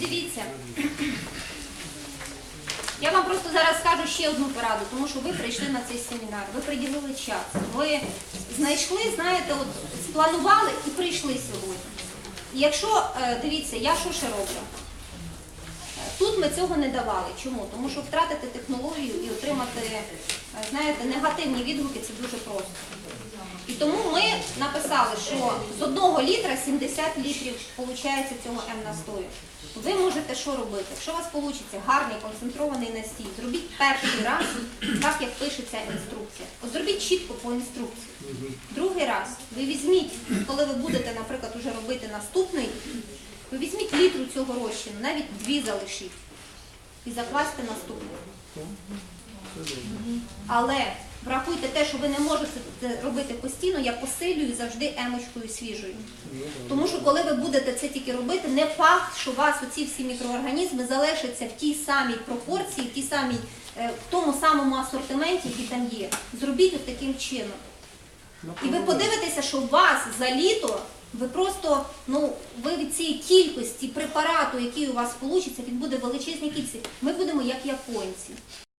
дивіться. Я вам просто зараз скажу ще одну пораду, тому що ви прийшли на цей семінар, ви приділили час. Ви знайшли, знаєте, от спланували і прийшли сьогодні. І якщо, е, дивіться, я що ще роблю? Тут ми цього не давали. Чому? Тому що втратити технологію і отримати, е, знаєте, негативні відгуки це дуже просто. І тому написали, що з одного літра 70 літрів виходить цього М-настою. Ви можете що робити? Якщо у вас вийде гарний концентрований настій, зробіть перший раз, так як пишеться інструкція. От зробіть чітко по інструкції. Другий раз ви візьміть, коли ви будете, наприклад, уже робити наступний, ви візьміть літру цього розчину, навіть дві залишіть і закласти наступний. Але врахуйте те, що ви не можете це робити постійно, я посилюю завжди емочкою свіжою. Тому що коли ви будете це тільки робити, не факт, що у вас оці всі мікроорганізми залишаться в тій самій пропорції, в тій самій, е, в тому самому асортименті, який там є. Зробіть от таким чином. І ви подивитеся, що у вас за літо ви просто, ну, ви від цієї кількості препарату, який у вас вийде, він буде величезній кількості. Ми будемо як японці.